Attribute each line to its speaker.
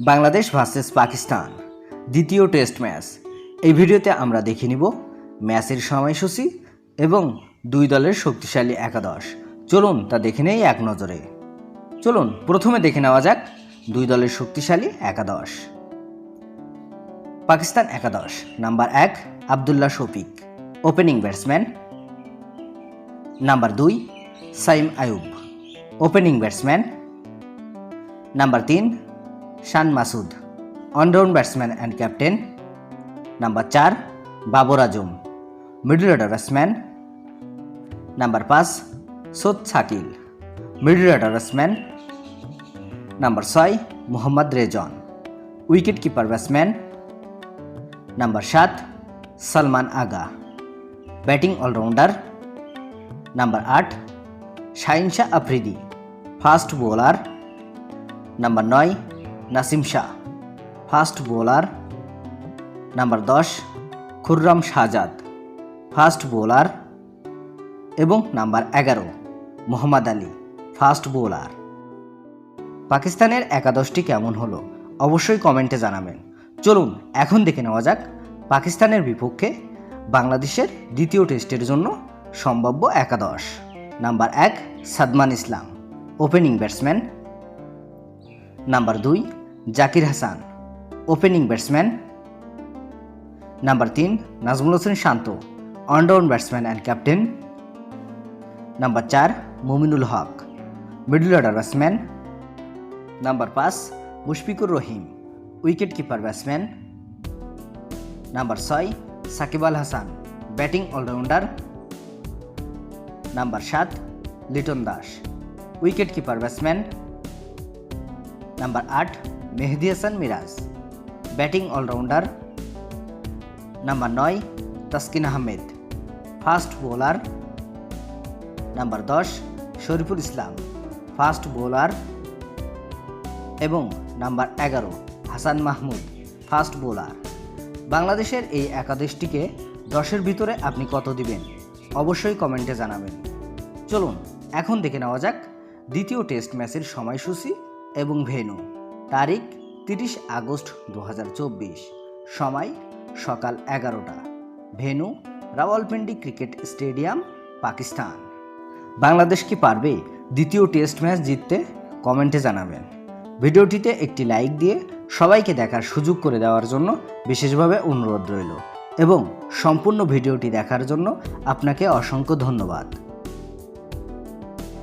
Speaker 1: Bangladesh versus Pakistan, দ্বিতীয় test match. এই ভিডিওতে আমরা দেখে নিব ম্যাচের সময়সূচি এবং দুই দলের শক্তিশালী একাদশ। চলুন তা দেখে নেই এক নজরে। চলুন, প্রথমে দেখে নেওয়া যাক দুই দলের শক্তিশালী একাদশ। পাকিস্তান একাদশ, নাম্বার এক, Abdullah Shafique, opening batsman. Number দুই, Saim Ayub opening batsman. Number তিন Shan Masood, allround batsman and captain. Number চার, Babar Azam, middle order batsman. Number পাঁচ, Saud Shakeel, middle order batsman. Number ছয়, Mohammad Rizwan, wicket keeper batsman. Number সাত, Salman Agha, batting allrounder. Number আট Shaheen Shah Afridi, fast bowler. Number নয় Naseem Shah. Fast bowler number দশ, Khurram Shahzad. Fast bowler এবং number এগারো, Mohammad Ali, fast bowler. পাকিস্তানের একাদশটি কেমন হলো? অবশ্যই কমেন্টে জানাবেন। চলুন, এখন দেখে নেওয়া যাক পাকিস্তানের বিপক্ষে বাংলাদেশের দ্বিতীয় টেস্টের জন্য সম্ভাব্য একাদশ। নাম্বার এক, Sadman Islam, opening batsman number দুই, Zakir Hasan opening batsman number তিন, Najmul Hossain Shanto allround batsman and captain number চার, Mominul Haque middle order batsman number পাঁচ, Mushfiqur Rahim wicket keeper batsman number ছয়, Shakib Al Hasan batting allrounder number সাত, Liton Das wicket keeper batsman number আট Mehidy Hasan Miraz batting allrounder number নয় Taskin Ahmed fast bowler number দশ Shoriful Islam fast bowler এবং number এগারো Hasan Mahmud fast bowler বাংলাদেশের এই একাদশটিকে দশের ভিতরে আপনি কত দিবেন? অবশ্যই কমেন্টে জানাবেন। চলুন, এখন দেখে নেওয়া যাক দ্বিতীয় টেস্ট ম্যাচের সময়সূচি এবং ভেনু। তারিখ তিরিশ আগস্ট দু হাজার চব্বিশ। সময় সকাল এগারোটা। Venue, Rawalpindi cricket stadium, Pakistan. Bangladesh কি পারবে দ্বিতীয় টেস্ট ম্যাচ জিততে? কমেন্টে জানাবেন। ভিডিওটিতে একটি লাইক দিয়ে সবাইকে দেখার সুযোগ করে দেওয়ার জন্য বিশেষভাবে অনুরোধ রইল। এবং সম্পূর্ণ ভিডিওটি দেখার জন্য আপনাকে অসংখ্য ধন্যবাদ।